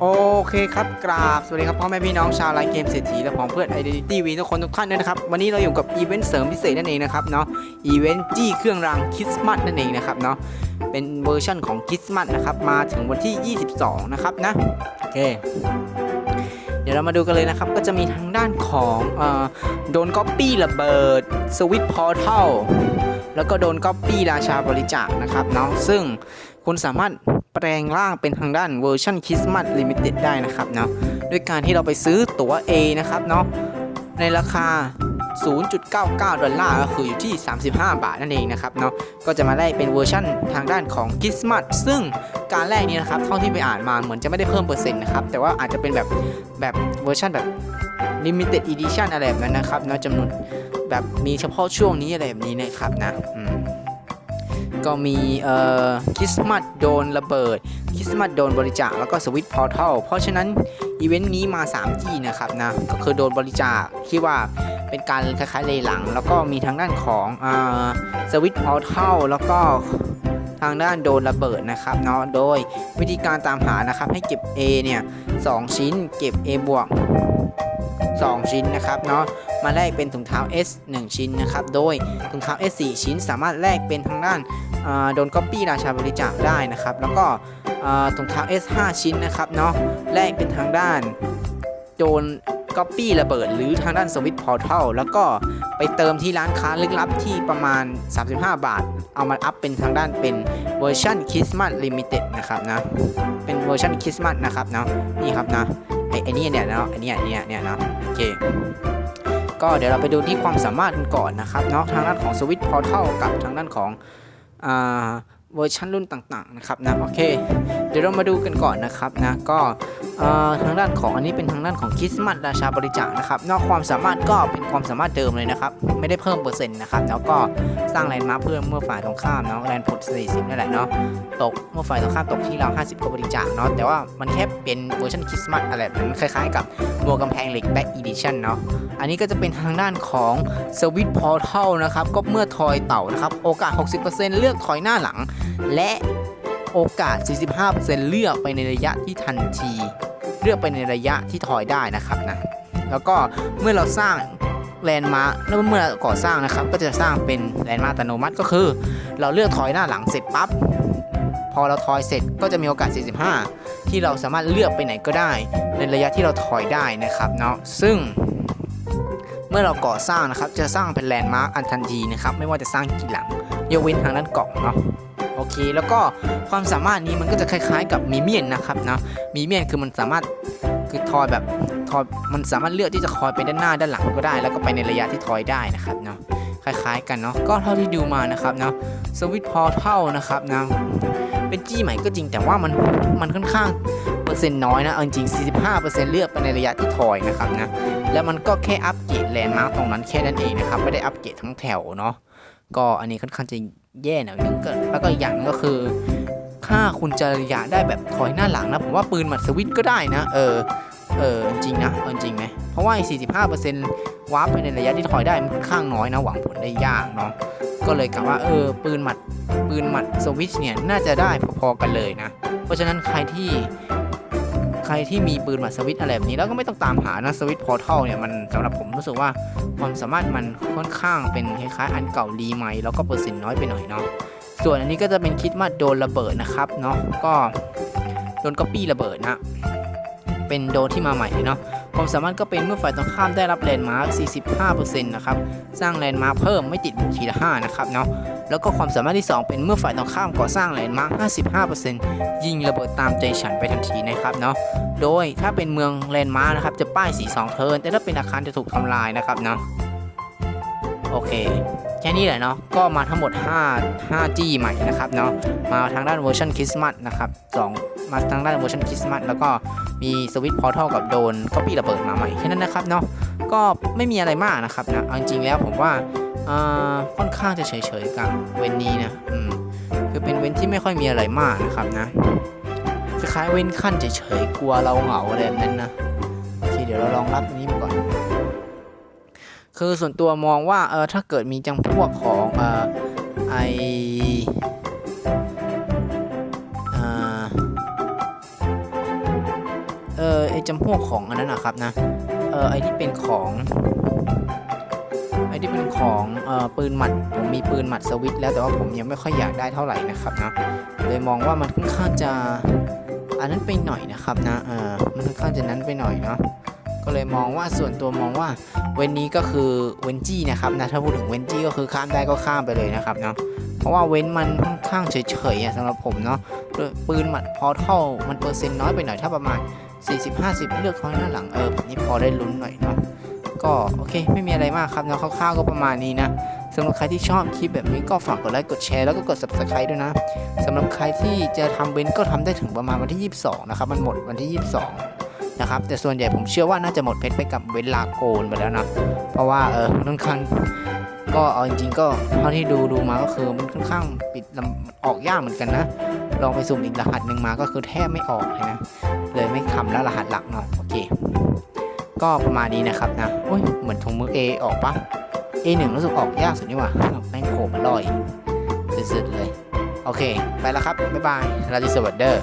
โอเคครับกราบ สวัสดีครับพ่อแม่พี่น้องชาวไลน์เกมเศรษฐีและของเพื่อน Identity V ทุกคนทุกท่านด้วยนะครับ วันนี้เราอยู่กับอีเวนต์เสริมพิเศษนั่นเองนะครับเนาะอีเวนต์จี้เครื่องรางคริสต์มาสนั่นเองนะครับเนาะเป็นเวอร์ชั่นของคริสต์มาสนะครับมาถึงวันที่ 22 นะครับนะโอเค เดี๋ยวเรามาดูกันเลยนะครับ ก็จะมีทางด้านของเออโดนก๊อปปี้ระเบิดสวิตพอร์ทัลแล้วก็โดนก๊อปปี้ราชาบริจาคนะครับเนาะซึ่ง คุณสามารถแปลงร่างเป็นทางด้านเวอร์ชันคริสต์มาสลิมิเต็ดได้นะครับเนาะด้วยการที่เราไปซื้อตั๋ว A นะครับเนาะในราคา 0.99 ดอลลาร์ก็คืออยู่ที่ 35 บาทนั่นเองนะครับเนาะก็จะมาได้เป็นเวอร์ชันทางด้านของคริสต์มาสซึ่งการแรกนี้นะครับเท่าที่ไปอ่านมาเหมือนจะไม่ได้เพิ่มเปอร์เซ็นต์นะครับแต่ว่าอาจจะเป็นแบบแบบเวอร์ชันแบบ limited edition อะไรแบบนั้นนะครับเนาะจำนวนแบบมีเฉพาะช่วงนี้อะไรแบบนี้นะครับนะอืม ก็มีเอ่อคริสต์มาสโดนระเบิดคริสต์มาสโดนบริจาคแล้วก็สวิตพอร์ทัลเพราะฉะนั้นอีเวนต์นี้มา 3 ที่นะครับนะก็คือโดนบริจาคที่ว่าเป็นการคล้ายๆเลยหลัง แล้วก็มีทางด้านของอ่าสวิตพอร์ทัลแล้วก็ทางด้านโดนระเบิดนะครับเนาะโดยวิธีการตามหานะครับให้เก็บ A เนี่ย2ชิ้นเก็บ A บวก2 ชิ้นนะครับเนาะมาแลกเป็นถุงเท้า S 1 ชิ้นนะครับ โดยถุงเท้า S 4 ชิ้นสามารถแลกเป็นทางด้าน โดนก๊อปปี้ราชาบริจาคได้นะครับ แล้วก็อ่าถุงเท้า S 5 ชิ้นนะครับเนาะแลกเป็นทางด้าน โดนก๊อปปี้ระเบิด หรือทางด้านสวิตพอร์ทัลแล้วก็ไปเติมที่ร้านค้าลึกลับที่ประมาณ 35 บาท เอามาอัพเป็นทางด้านเป็นเวอร์ชันคริสต์มาสลิมิเต็ดนะครับนะเป็นเวอร์ชันคริสต์มาสนะครับเนาะนี่ครับนะไอ้ไอ้นี่เนี่ยเนาะไอ้นี่เนี่ยเนี่ยเนาะโอเคก็เดี๋ยวเราไปดูที่ความสามารถกันก่อนนะครับเนาะทางด้านของสวิตพอร์ทัลกับทางด้านของ อ่า เวอร์ชันรุ่นต่างๆนะครับนะโอเค เดี๋ยวเรามาดูกันก่อนนะครับนะก็ทางด้านของอันนี้เป็นทางด้านของคริสต์มาสราชาบริจาคนะครับนอกความสามารถก็เป็นความสามารถเดิมเลยนะครับไม่ได้เพิ่มเปอร์เซ็นต์นะครับแล้วก็สร้างแลนด์มาร์คเพิ่มเมื่อฝ่ายตรงข้ามเนาะแลนด์พุท40นั่นแหละเนาะตกเมื่อฝ่ายตรงข้ามตกที่เรา 50ก็บริจาคเนาะแต่ว่ามันแค่เป็นเวอร์ชันคริสต์มาสอะไรแบบนั้นคล้ายๆกับมัวกำแพงเหล็กแบ็กอีดิชั่นเนาะอันนี้ก็จะเป็นทางด้านของสวิตพอร์ทัลนะครับก็เมื่อทอยเต่านะครับโอกาส 60%เลือกถอยหน้าหลัง และโอกาส 45%เลือกไปในระยะที่ทันที เลือกไปในระยะที่ถอยได้นะครับนะ แล้วก็เมื่อเราสร้างแลนด์มาร์คแล้วเมื่อก่อสร้างนะครับ ก็จะสร้างเป็นแลนด์มาร์คอัตโนมัติก็คือ เราเลือกถอยหน้าหลังเสร็จปั๊บ พอเราถอยเสร็จก็จะมีโอกาส 45 ที่เราสามารถเลือกไปไหนก็ได้ ในระยะที่เราถอยได้นะครับเนาะ ซึ่งเมื่อเราก่อสร้างนะครับ จะสร้างเป็นแลนด์มาร์คอันทันทีนะครับ ไม่ว่าจะสร้างกี่หลังยกเว้นทางด้านเกาะเนาะ โอเค แล้วก็ความสามารถนี้มันก็จะคล้ายๆ กับมีเมียนนะครับเนาะมีเมียนคือมันสามารถคือทอยแบบทอยมันสามารถเลือกที่จะคอยไปด้านหน้าด้านหลังก็ได้ แล้วก็ไปในระยะที่ทอยได้นะครับเนาะคล้ายๆ กันเนาะก็เท่าที่ดูมานะครับเนาะสวิตพอร์ทัลนะครับนะเป็นจี้ใหม่ก็จริงแต่ว่ามันมันค่อนข้างเปอร์เซ็นต์น้อยนะเอาจริงๆ45%เลือกไปในระยะที่ทอยนะครับนะแล้วมันก็แค่อัปเกรดแลนด์มาร์กตรงนั้นแค่นั้นเองนะครับไม่ได้อัปเกรดทั้งแถวเนาะก็อันนี้ค่อนข้างจะ แย่หน่อยนึงก็แล้วก็อีกอย่างนึงก็คือถ้าคุณจะระยะได้แบบถอยหน้าหลังนะผมว่าปืนหมัดสวิตก็ได้นะ เออเออจริงนะเออจริงไหมเพราะว่าไอ้45%วาร์ปไปในระยะที่ถอยได้มันค่อนข้างน้อยนะหวังผลได้ยากเนาะก็เลยกะว่าเออปืนหมัดปืนหมัดสวิตเนี่ยน่าจะได้พอๆกันเลยนะ เพราะฉะนั้นใครที่ รที่มีปืนหมัดสวิตอะไรแบบนี้แล้วก็ไม่ต้องตามหานะสวิตพอร์ทัลเนี่ยมันสำหรับผมรู้สึกว่าความสามารถมันค่อนข้างเป็นคล้ายๆอันเก่ารีใหม่แล้วก็เปอร์เซ็นต์น้อยไปหน่อยเนาะส่วนอันนี้ก็จะเป็นคิดมาโดนระเบิดนะครับเนาะก็โดนก๊อปปี้ระเบิดนะเป็นโดนที่มาใหม่เนาะ ความสามารถก็เป็นเมื่อฝ่ายตรงข้ามได้รับแลนด์มาร์ค 45%นะครับ สร้างแลนด์มาร์คเพิ่มไม่ติดบุคคีละ 5 นะครับเนาะ แล้วก็ความสามารถที่ 2 เป็นเมื่อฝ่ายตรงข้ามก่อสร้างแลนด์มาร์ค 55%ยิงระเบิดตามใจฉันไปทันทีนะครับเนาะ โดยถ้าเป็นเมืองแลนด์มาร์คนะครับจะป้ายสี2เทิร์น แต่ถ้าเป็นอาคารจะถูกทำลายนะครับเนาะ โอเค แค่นี้แหละเนาะก็มาทั้งหมด 5 5จี้ใหม่นะครับเนาะมาทางด้านเวอร์ชันคริสต์มาสนะครับ2มาทางด้านเวอร์ชันคริสต์มาสแล้วก็มีสวิตพอร์ทัลกับโดนก็ปีระเบิดมาใหม่แค่นั้นนะครับเนาะก็ไม่มีอะไรมากนะครับนะเอาจริงๆแล้วผมว่าอ่าค่อนข้างจะเฉยๆกับเว้นนี้นะอืมคือเป็นเว้นที่ไม่ค่อยมีอะไรมากนะครับนะคล้ายๆเว้นขั้นเฉยๆกลัวเราเหงาอะไรแบบนั้นนะโอเคเดี๋ยวเราลองรับนี้มาก่อน คือส่วนตัวมองว่าเออถ้าเกิดมีจังพวกของเออไอเอ่อเออไอจำพวกของอันนั้นนะครับนะเออไอที่เป็นของไอที่เป็นของเออปืนหมัดผมมีปืนหมัดสวิตแล้วแต่ว่าผมยังไม่ค่อยอยากได้เท่าไหร่นะครับนะเลยมองว่ามันค่อนข้างจะอันนั้นไปหน่อยนะครับนะเออมันค่อนข้างจะนั้นไปหน่อยเนาะ ก็เลยมองว่าส่วนตัวมองว่าเว้นนี้ก็คือเวนจี้นะครับนะถ้าพูดถึงเวนจี้ก็คือข้ามได้ก็ข้ามไปเลยนะครับเนาะเพราะว่าเว้นมันค่อนข้างเฉยๆอะสำหรับผมเนาะด้วยปืนหมัดพอเท่ามันเปอร์เซ็นต์น้อยไปหน่อยถ้าประมาณ 40-50 เลือกท้อยหน้าหลังเออผมนี่พอได้ลุ้นหน่อยเนาะก็โอเคไม่มีอะไรมากครับเนาะคร่าวๆก็ประมาณนี้นะสำหรับใครที่ชอบคลิปแบบนี้ก็ฝากกดไลค์กดแชร์แล้วก็กด subscribe ด้วยนะสำหรับใครที่จะทำเบนก็ทำได้ถึงประมาณวันที่ 22 นะครับ มันหมดวันที่ 22 นะครับแต่ส่วนใหญ่ผมเชื่อว่าน่าจะหมดเพชรไปกับเวลาโกนไปแล้วนะเพราะว่าเออค่อนข้างก็เอาจริงๆก็เท่าที่ดูดูมาก็คือมันค่อนข้างปิดลำออกยากเหมือนกันนะลองไปสุ่มอีกรหัสหนึ่งมาก็คือแทบไม่ออกเลยนะเลยไม่ทำแล้วรหัสหลักเนาะโอเค ก็ประมาณนี้นะครับนะโอ้ยเหมือนถุงมือ A ออกปะ A1 รู้สึกออกยากสุดนี่หว่าแม่งโผล่มาลอยสุดๆเลย โอเค ไปแล้วครับ บ๊ายบายราตรีสวัสดิ์เดอร์